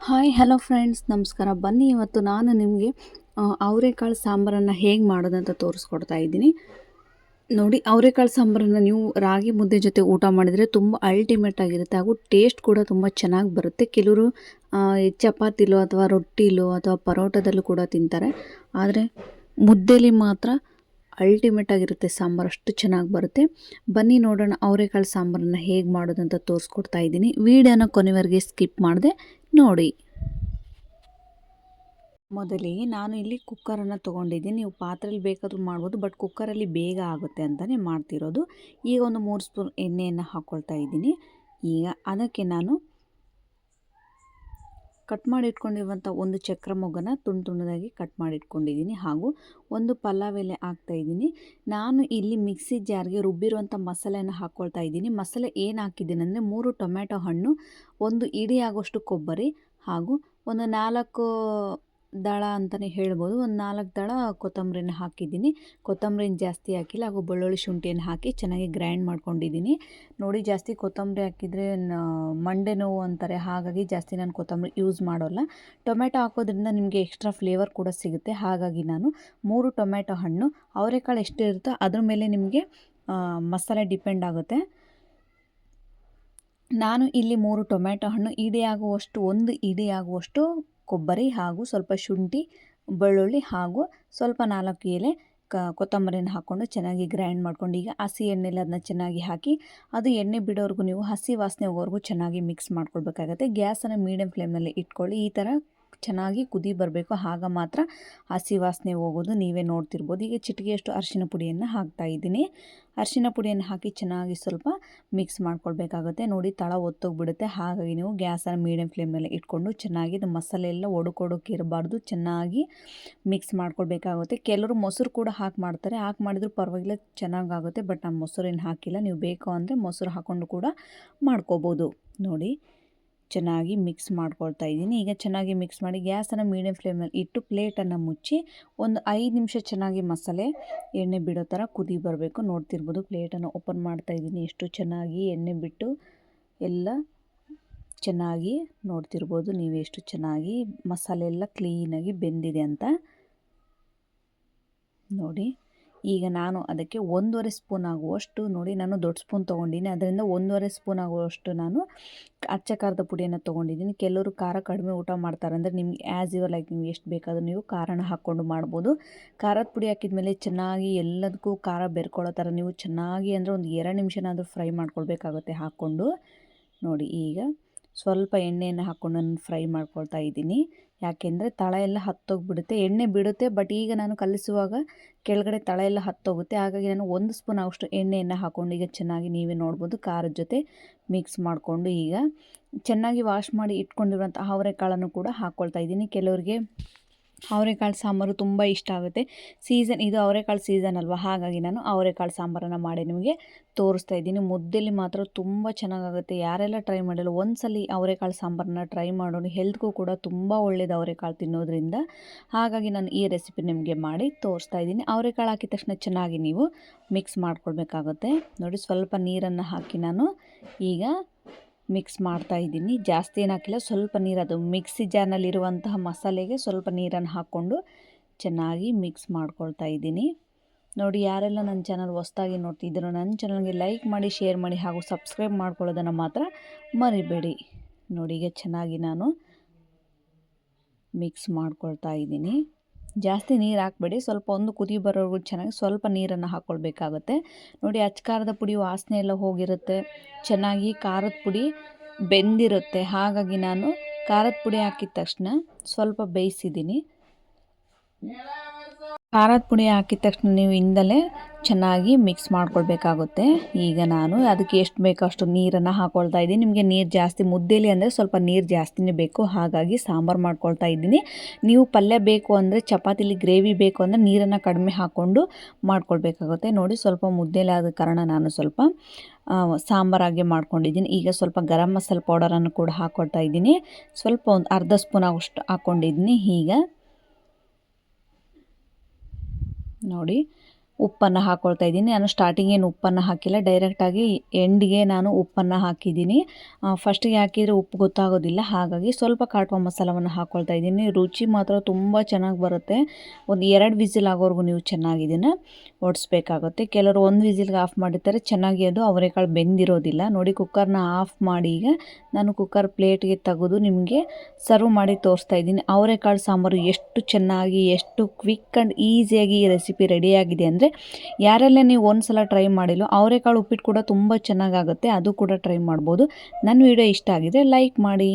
Hi, hello friends. ನಮಸ್ಕಾರ. ಬನ್ನಿ ಇವತ್ತು ನಾನು ನಿಮಗೆ ಅವರೆಕಾಳು ಸಾಂಬಾರನ್ನು ಹೇಗೆ ಮಾಡೋದಂತ ತೋರಿಸ್ಕೊಡ್ತಾ ಇದ್ದೀನಿ. ನೋಡಿ, ಅವರೆಕಾಳು ಸಾಂಬಾರನ್ನು ನೀವು ರಾಗಿ ಮುದ್ದೆ ಜೊತೆ ಊಟ ಮಾಡಿದರೆ ತುಂಬ ಅಲ್ಟಿಮೇಟ್ ಆಗಿರುತ್ತೆ. ಹಾಗೂ ಟೇಸ್ಟ್ ಕೂಡ ತುಂಬ ಚೆನ್ನಾಗಿ ಬರುತ್ತೆ. ಕೆಲವರು ಚಪಾತಿಲೋ ಅಥವಾ ರೊಟ್ಟಿಲೋ ಅಥವಾ ಪರೋಟದಲ್ಲೂ ಕೂಡ ತಿಂತಾರೆ. ಆದರೆ ಮುದ್ದೆಲಿ ಮಾತ್ರ ಅಲ್ಟಿಮೇಟ್ ಆಗಿರುತ್ತೆ ಸಾಂಬಾರು, ಅಷ್ಟು ಚೆನ್ನಾಗಿ ಬರುತ್ತೆ. ಬನ್ನಿ ನೋಡೋಣ ಅವರೆಕಾಳು ಸಾಂಬಾರನ್ನ ಹೇಗೆ ಮಾಡೋದಂತ ತೋರಿಸ್ಕೊಡ್ತಾ ಇದ್ದೀನಿ. ವೀಡಿಯೋನ ಕೊನೆವರೆಗೆ ಸ್ಕಿಪ್ ಮಾಡಿದೆ ನೋಡಿ. ಮೊದಲಿಗೆ ನಾನು ಇಲ್ಲಿ ಕುಕ್ಕರನ್ನು ತೊಗೊಂಡಿದ್ದೀನಿ. ನೀವು ಪಾತ್ರೆಯಲ್ಲಿ ಬೇಕಾದರೂ ಮಾಡ್ಬೋದು, ಬಟ್ ಕುಕ್ಕರಲ್ಲಿ ಬೇಗ ಆಗುತ್ತೆ ಅಂತಲೇ ಮಾಡ್ತಿರೋದು. ಈಗ ಒಂದು ಮೂರು ಸ್ಪೂನ್ ಎಣ್ಣೆಯನ್ನು ಹಾಕ್ಕೊಳ್ತಾ ಇದ್ದೀನಿ. ಈಗ ಅದಕ್ಕೆ ನಾನು ಕಟ್ ಮಾಡಿ ಇಟ್ಕೊಂಡಿರುವಂಥ ಒಂದು ಚಕ್ರ ಮೊಗ್ಗನ ತುಂಡು ತುಂಡದಾಗಿ ಕಟ್ ಮಾಡಿ ಇಟ್ಕೊಂಡಿದ್ದೀನಿ ಹಾಗೂ ಒಂದು ಪಲಾವ್ ಎಲೆ ಹಾಕ್ತಾ ಇದ್ದೀನಿ. ನಾನು ಇಲ್ಲಿ ಮಿಕ್ಸಿ ಜಾರ್ಗೆ ರುಬ್ಬಿರುವಂಥ ಮಸಾಲೆಯನ್ನು ಹಾಕ್ಕೊಳ್ತಾ ಇದ್ದೀನಿ. ಮಸಾಲೆ ಏನು ಹಾಕಿದ್ದೀನಿ ಅಂದರೆ ಮೂರು ಟೊಮ್ಯಾಟೊ ಹಣ್ಣು, ಒಂದು ಇಡಿಯಾಗುವಷ್ಟು ಕೊಬ್ಬರಿ ಹಾಗೂ ಒಂದು ನಾಲ್ಕು ದಳ ಅಂತಲೇ ಹೇಳ್ಬೋದು. ಒಂದು ನಾಲ್ಕು ದಳ ಕೊತ್ತಂಬರಿನ ಹಾಕಿದ್ದೀನಿ. ಕೊತ್ತಂಬರಿನ ಜಾಸ್ತಿ ಹಾಕಿಲ್ಲ, ಹಾಗೂ ಬೆಳ್ಳುಳ್ಳಿ ಶುಂಠಿಯನ್ನು ಹಾಕಿ ಚೆನ್ನಾಗಿ ಗ್ರೈಂಡ್ ಮಾಡ್ಕೊಂಡಿದ್ದೀನಿ. ನೋಡಿ, ಜಾಸ್ತಿ ಕೊತ್ತಂಬರಿ ಹಾಕಿದರೆ ಮಂಡೆ ನೋವು ಅಂತಾರೆ. ಹಾಗಾಗಿ ಜಾಸ್ತಿ ನಾನು ಕೊತ್ತಂಬರಿ ಯೂಸ್ ಮಾಡೋಲ್ಲ. ಟೊಮೆಟೊ ಹಾಕೋದ್ರಿಂದ ನಿಮಗೆ ಎಕ್ಸ್ಟ್ರಾ ಫ್ಲೇವರ್ ಕೂಡ ಸಿಗುತ್ತೆ. ಹಾಗಾಗಿ ನಾನು ಮೂರು ಟೊಮೆಟೊ ಹಣ್ಣು, ಅವರೆಕಾಳು ಎಷ್ಟು ಇರುತ್ತೋ ಅದ್ರ ಮೇಲೆ ನಿಮಗೆ ಮಸಾಲೆ ಡಿಪೆಂಡ್ ಆಗುತ್ತೆ. ನಾನು ಇಲ್ಲಿ ಮೂರು ಟೊಮೆಟೊ ಹಣ್ಣು ಇಡಿಯಾಗುವಷ್ಟು ಒಂದು ಇಡಿ ಆಗುವಷ್ಟು ಕೊಬ್ಬರಿ ಹಾಗೂ ಸ್ವಲ್ಪ ಶುಂಠಿ, ಬೆಳ್ಳುಳ್ಳಿ ಹಾಗೂ ಸ್ವಲ್ಪ ನಾಲ್ಕು ಎಲೆ ಕ, ಕೊತ್ತಂಬರಿನ ಹಾಕ್ಕೊಂಡು ಚೆನ್ನಾಗಿ ಗ್ರೈಂಡ್ ಮಾಡ್ಕೊಂಡು, ಈಗ ಹಸಿ ಎಣ್ಣೆಲಿ ಅದನ್ನ ಚೆನ್ನಾಗಿ ಹಾಕಿ, ಅದು ಎಣ್ಣೆ ಬಿಡೋವರೆಗೂ ನೀವು ಹಸಿ ವಾಸನೆ ಹೋಗೋವರೆಗೂ ಚೆನ್ನಾಗಿ ಮಿಕ್ಸ್ ಮಾಡ್ಕೊಳ್ಬೇಕಾಗತ್ತೆ. ಗ್ಯಾಸನ್ನು ಮೀಡಿಯಮ್ ಫ್ಲೇಮ್ನಲ್ಲಿ ಇಟ್ಕೊಳ್ಳಿ. ಈ ಥರ ಚೆನ್ನಾಗಿ ಕುದಿ ಬರಬೇಕು. ಆಗ ಮಾತ್ರ ಹಸಿ ವಾಸನೆ ಹೋಗೋದು ನೀವೇ ನೋಡ್ತಿರ್ಬೋದು. ಈಗ ಚಿಟಿಕೆಯಷ್ಟು ಅರಿಶಿನ ಪುಡಿಯನ್ನು ಹಾಕ್ತಾ ಇದ್ದೀನಿ. ಅರಿಶಿನ ಪುಡಿಯನ್ನು ಹಾಕಿ ಚೆನ್ನಾಗಿ ಸ್ವಲ್ಪ ಮಿಕ್ಸ್ ಮಾಡ್ಕೊಳ್ಬೇಕಾಗುತ್ತೆ. ನೋಡಿ ತಳ ಒತ್ತೋಗ್ಬಿಡುತ್ತೆ. ಹಾಗಾಗಿ ನೀವು ಗ್ಯಾಸನ್ನು ಮೀಡಿಯಮ್ ಫ್ಲೇಮ್ನಲ್ಲಿ ಇಟ್ಕೊಂಡು ಚೆನ್ನಾಗಿ ಇದು ಮಸಾಲೆ ಎಲ್ಲ ಒಡಕೊಡೋಕೆ ಇರಬಾರ್ದು. ಚೆನ್ನಾಗಿ ಮಿಕ್ಸ್ ಮಾಡ್ಕೊಳ್ಬೇಕಾಗುತ್ತೆ. ಕೆಲವರು ಮೊಸರು ಕೂಡ ಹಾಕಿ ಮಾಡ್ತಾರೆ. ಹಾಕಿ ಮಾಡಿದ್ರು ಪರವಾಗಿಲ್ಲ, ಚೆನ್ನಾಗಾಗುತ್ತೆ. ಬಟ್ ನಾನು ಮೊಸರೇನು ಹಾಕಿಲ್ಲ. ನೀವು ಬೇಕು ಅಂದರೆ ಮೊಸರು ಹಾಕ್ಕೊಂಡು ಕೂಡ ಮಾಡ್ಕೋಬೋದು. ನೋಡಿ. ಚೆನ್ನಾಗಿ ಮಿಕ್ಸ್ ಮಾಡ್ಕೊಳ್ತಾ ಇದ್ದೀನಿ. ಈಗ ಚೆನ್ನಾಗಿ ಮಿಕ್ಸ್ ಮಾಡಿ ಗ್ಯಾಸನ್ನು ಮೀಡಿಯಮ್ ಫ್ಲೇಮಲ್ಲಿ ಇಟ್ಟು ಪ್ಲೇಟನ್ನು ಮುಚ್ಚಿ ಒಂದು ಐದು ನಿಮಿಷ ಚೆನ್ನಾಗಿ ಮಸಾಲೆ ಎಣ್ಣೆ ಬಿಡೋ ಥರ ಕುದಿ ಬರಬೇಕು. ನೋಡ್ತಿರ್ಬೋದು ಪ್ಲೇಟನ್ನು ಓಪನ್ ಮಾಡ್ತಾ ಇದ್ದೀನಿ. ಎಷ್ಟು ಚೆನ್ನಾಗಿ ಎಣ್ಣೆ ಬಿಟ್ಟು ಎಲ್ಲ ಚೆನ್ನಾಗಿ ನೋಡ್ತಿರ್ಬೋದು. ನೀವು ಎಷ್ಟು ಚೆನ್ನಾಗಿ ಮಸಾಲೆ ಎಲ್ಲ ಕ್ಲೀನಾಗಿ ಬೆಂದಿದೆ ಅಂತ ನೋಡಿ. ಈಗ ನಾನು ಅದಕ್ಕೆ ಒಂದೂವರೆ ಸ್ಪೂನ್ ಆಗುವಷ್ಟು ನೋಡಿ ನಾನು ದೊಡ್ಡ ಸ್ಪೂನ್ ತೊಗೊಂಡಿನಿ. ಅದರಿಂದ ಒಂದೂವರೆ ಸ್ಪೂನ್ ಆಗುವಷ್ಟು ನಾನು ಅಚ್ಚ ಖಾರದ ಪುಡಿಯನ್ನು ತೊಗೊಂಡಿದ್ದೀನಿ ಕೆಲವರು ಖಾರ ಕಡಿಮೆ ಊಟ ಮಾಡ್ತಾರೆ ಅಂದರೆ ನಿಮ್ಗೆ ಆ್ಯಸ್ ಯುವರ್ ಲೈಕ್ ನಿಮ್ಗೆ ಎಷ್ಟು ಬೇಕಾದರೂ ನೀವು ಖಾರನ ಹಾಕ್ಕೊಂಡು ಮಾಡ್ಬೋದು. ಖಾರದ ಪುಡಿ ಹಾಕಿದ ಮೇಲೆ ಚೆನ್ನಾಗಿ ಎಲ್ಲದಕ್ಕೂ ಖಾರ ಬೆರ್ಕೊಳ್ಳೋ ಥರ ನೀವು ಚೆನ್ನಾಗಿ ಅಂದರೆ ಒಂದು ಎರಡು ನಿಮಿಷನಾದರೂ ಫ್ರೈ ಮಾಡ್ಕೊಳ್ಬೇಕಾಗುತ್ತೆ ಹಾಕ್ಕೊಂಡು. ನೋಡಿ ಈಗ ಸ್ವಲ್ಪ ಎಣ್ಣೆಯನ್ನು ಹಾಕ್ಕೊಂಡು ನಾನು ಫ್ರೈ ಮಾಡ್ಕೊಳ್ತಾ ಇದ್ದೀನಿ. ಯಾಕೆಂದರೆ ತಳ ಎಲ್ಲ ಹತ್ತೋಗ್ಬಿಡುತ್ತೆ, ಎಣ್ಣೆ ಬಿಡುತ್ತೆ ಬಟ್ ಈಗ ನಾನು ಕಲಿಸುವಾಗ ಕೆಳಗಡೆ ತಳ ಎಲ್ಲ ಹತ್ತೋಗುತ್ತೆ. ಹಾಗಾಗಿ ನಾನು ಒಂದು ಸ್ಪೂನ್ ಅಷ್ಟು ಎಣ್ಣೆಯನ್ನು ಹಾಕ್ಕೊಂಡು ಈಗ ಚೆನ್ನಾಗಿ ನೀವೇ ನೋಡ್ಬೋದು, ಖಾರದ ಜೊತೆ ಮಿಕ್ಸ್ ಮಾಡಿಕೊಂಡು ಈಗ ಚೆನ್ನಾಗಿ ವಾಶ್ ಮಾಡಿ ಇಟ್ಕೊಂಡಿರುವಂಥ ಅವರೆಕಾಳನ್ನು ಕೂಡ ಹಾಕ್ಕೊಳ್ತಾ ಇದ್ದೀನಿ. ಕೆಲವರಿಗೆ ಅವರೆಕಾಳು ಸಾಂಬಾರು ತುಂಬ ಇಷ್ಟ ಆಗುತ್ತೆ. ಸೀಸನ್, ಇದು ಅವರೆಕಾಳು ಸೀಸನ್ ಅಲ್ವಾ? ಹಾಗಾಗಿ ನಾನು ಅವರೆಕಾಳು ಸಾಂಬಾರನ್ನು ಮಾಡಿ ನಿಮಗೆ ತೋರಿಸ್ತಾ ಇದ್ದೀನಿ. ಮುದ್ದೆಲಿ ಮಾತ್ರ ತುಂಬ ಚೆನ್ನಾಗಾಗುತ್ತೆ. ಯಾರೆಲ್ಲ ಟ್ರೈ ಮಾಡಲ್ಲ, ಒಂದ್ಸಲಿ ಅವರೆಕಾಳು ಸಾಂಬಾರನ್ನ ಟ್ರೈ ಮಾಡೋಣ ಹೆಲ್ತ್ಗೂ ಕೂಡ ತುಂಬ ಒಳ್ಳೇದು ಅವರೆಕಾಳು ತಿನ್ನೋದ್ರಿಂದ. ಹಾಗಾಗಿ ನಾನು ಈ ರೆಸಿಪಿ ನಿಮಗೆ ಮಾಡಿ ತೋರಿಸ್ತಾ ಇದ್ದೀನಿ. ಅವರೆಕಾಳು ಹಾಕಿದ ತಕ್ಷಣ ಚೆನ್ನಾಗಿ ನೀವು ಮಿಕ್ಸ್ ಮಾಡ್ಕೊಳ್ಬೇಕಾಗುತ್ತೆ. ನೋಡಿ, ಸ್ವಲ್ಪ ನೀರನ್ನು ಹಾಕಿ ನಾನು ಈಗ ಮಿಕ್ಸ್ ಮಾಡ್ತಾ ಇದ್ದೀನಿ. ಜಾಸ್ತಿ ಏನು ಹಾಕಿಲ್ಲ ಸ್ವಲ್ಪ ನೀರು ಅದು ಮಿಕ್ಸಿ ಜಾರ್ನಲ್ಲಿರುವಂತಹ ಮಸಾಲೆಗೆ ಸ್ವಲ್ಪ ನೀರನ್ನು ಹಾಕ್ಕೊಂಡು ಚೆನ್ನಾಗಿ ಮಿಕ್ಸ್ ಮಾಡ್ಕೊಳ್ತಾ ಇದ್ದೀನಿ. ನೋಡಿ, ಯಾರೆಲ್ಲ ನನ್ನ ಚಾನಲ್ ಹೊಸ್ದಾಗಿ ನೋಡ್ತಿದ್ದೀರೋ ನನ್ನ ಚಾನಲ್ಗೆ ಲೈಕ್ ಮಾಡಿ, ಶೇರ್ ಮಾಡಿ ಹಾಗೂ ಸಬ್ಸ್ಕ್ರೈಬ್ ಮಾಡ್ಕೊಳ್ಳೋದನ್ನು ಮಾತ್ರ ಮರಿಬೇಡಿ. ನೋಡಿ, ಈಗ ಚೆನ್ನಾಗಿ ನಾನು ಮಿಕ್ಸ್ ಮಾಡ್ಕೊಳ್ತಾ ಇದ್ದೀನಿ. ಜಾಸ್ತಿ ನೀರು ಹಾಕ್ಬೇಡಿ. ಸ್ವಲ್ಪ ಒಂದು ಕುದಿ ಬರೋವರೆಗೂ ಚೆನ್ನಾಗಿ ಸ್ವಲ್ಪ ನೀರನ್ನು ಹಾಕ್ಕೊಳ್ಬೇಕಾಗುತ್ತೆ ನೋಡಿ ಅಚ್ಚಕಾರದ ಪುಡಿ ವಾಸನೆ ಎಲ್ಲ ಹೋಗಿರುತ್ತೆ. ಚೆನ್ನಾಗಿ ಖಾರದ ಪುಡಿ ಬೆಂದಿರುತ್ತೆ. ಹಾಗಾಗಿ ನಾನು ಖಾರದ ಪುಡಿ ಹಾಕಿದ ತಕ್ಷಣ ಸ್ವಲ್ಪ ಬೇಯಿಸಿದ್ದೀನಿ. ಖಾರದ ಪುಡಿ ಹಾಕಿದ ತಕ್ಷಣ ನೀವು ಹಿಂದಲೇ ಚೆನ್ನಾಗಿ ಮಿಕ್ಸ್ ಮಾಡ್ಕೊಳ್ಬೇಕಾಗುತ್ತೆ. ಈಗ ನಾನು ಅದಕ್ಕೆ ಎಷ್ಟು ಬೇಕೋ ಅಷ್ಟು ನೀರನ್ನು ಹಾಕೊಳ್ತಾ ಇದ್ದೀನಿ. ನಿಮಗೆ ನೀರು ಜಾಸ್ತಿ ಮುದ್ದೆಲಿ ಅಂದರೆ ಸ್ವಲ್ಪ ನೀರು ಜಾಸ್ತಿನೇ ಬೇಕು. ಹಾಗಾಗಿ ಸಾಂಬಾರು ಮಾಡ್ಕೊಳ್ತಾ ಇದ್ದೀನಿ. ನೀವು ಪಲ್ಯ ಬೇಕು ಅಂದರೆ ಚಪಾತಿಲಿ ಗ್ರೇವಿ ಬೇಕು ಅಂದರೆ ನೀರನ್ನು ಕಡಿಮೆ ಹಾಕ್ಕೊಂಡು ಮಾಡ್ಕೊಳ್ಬೇಕಾಗುತ್ತೆ. ನೋಡಿ ಸ್ವಲ್ಪ ಮುದ್ದೆಲಿ ಆದ ಕಾರಣ ನಾನು ಸ್ವಲ್ಪ ಸಾಂಬಾರಾಗೆ ಮಾಡ್ಕೊಂಡಿದ್ದೀನಿ. ಈಗ ಸ್ವಲ್ಪ ಗರಂ ಮಸಾಲೆ ಪೌಡರನ್ನು ಕೂಡ ಹಾಕ್ಕೊಳ್ತಾ ಇದ್ದೀನಿ. ಸ್ವಲ್ಪ ಒಂದು ಅರ್ಧ ಸ್ಪೂನ್ ಅಷ್ಟು ಹಾಕ್ಕೊಂಡಿದ್ದೀನಿ ಈಗ ನೋಡಿ ಉಪ್ಪನ್ನು ಹಾಕ್ಕೊಳ್ತಾ ಇದ್ದೀನಿ. ನಾನು ಸ್ಟಾರ್ಟಿಂಗ್ ಏನು ಉಪ್ಪನ್ನು ಹಾಕಿಲ್ಲ. ಡೈರೆಕ್ಟಾಗಿ ಎಂಡಿಗೆ ನಾನು ಉಪ್ಪನ್ನು ಹಾಕಿದ್ದೀನಿ. ಫಸ್ಟಿಗೆ ಹಾಕಿದರೆ ಉಪ್ಪು ಗೊತ್ತಾಗೋದಿಲ್ಲ. ಹಾಗಾಗಿ ಸ್ವಲ್ಪ ಕಾಟುವ ಮಸಾಲವನ್ನು ಹಾಕ್ಕೊಳ್ತಾ ಇದ್ದೀನಿ. ರುಚಿ ಮಾತ್ರ ತುಂಬ ಚೆನ್ನಾಗಿ ಬರುತ್ತೆ. ಒಂದು ಎರಡು ವಿಸಿಲ್ ಆಗೋವರೆಗೂ ನೀವು ಚೆನ್ನಾಗಿ ಇದನ್ನು ಒಡಿಸ್ಬೇಕಾಗುತ್ತೆ. ಕೆಲವರು ಒಂದು ವಿಸಿಲ್ಗೆ ಆಫ್ ಮಾಡಿರ್ತಾರೆ. ಚೆನ್ನಾಗಿ ಅದು ಅವರೆಕಾಳು ಬೆಂದಿರೋದಿಲ್ಲ. ನೋಡಿ ಕುಕ್ಕರ್ನ ಆಫ್ ಮಾಡಿ ಈಗ ನಾನು ಕುಕ್ಕರ್ ಪ್ಲೇಟ್ಗೆ ತೆಗೆದು ನಿಮಗೆ ಸರ್ವ್ ಮಾಡಿ ತೋರಿಸ್ತಾ ಇದ್ದೀನಿ. ಅವರೆಕಾಳು ಸಾಂಬಾರು ಎಷ್ಟು ಚೆನ್ನಾಗಿ, ಎಷ್ಟು ಕ್ವಿಕ್ ಆ್ಯಂಡ್ ಈಸಿಯಾಗಿ ಈ ರೆಸಿಪಿ ರೆಡಿಯಾಗಿದೆ ಅಂದರೆ ಯಾರೆಲ್ಲ ನೀವು ಒಂದು ಸಲ ಟ್ರೈ ಮಾಡಿಲ್ಲ ಅವರೆಕಾಳು ಉಪ್ಪಿಟ್ಟು ಕೂಡ ತುಂಬ ಚೆನ್ನಾಗಾಗುತ್ತೆ. ಅದು ಕೂಡ ಟ್ರೈ ಮಾಡ್ಬೋದು. ನನ್ನ ವಿಡಿಯೋ ಇಷ್ಟ ಆಗಿದೆ ಲೈಕ್ ಮಾಡಿ.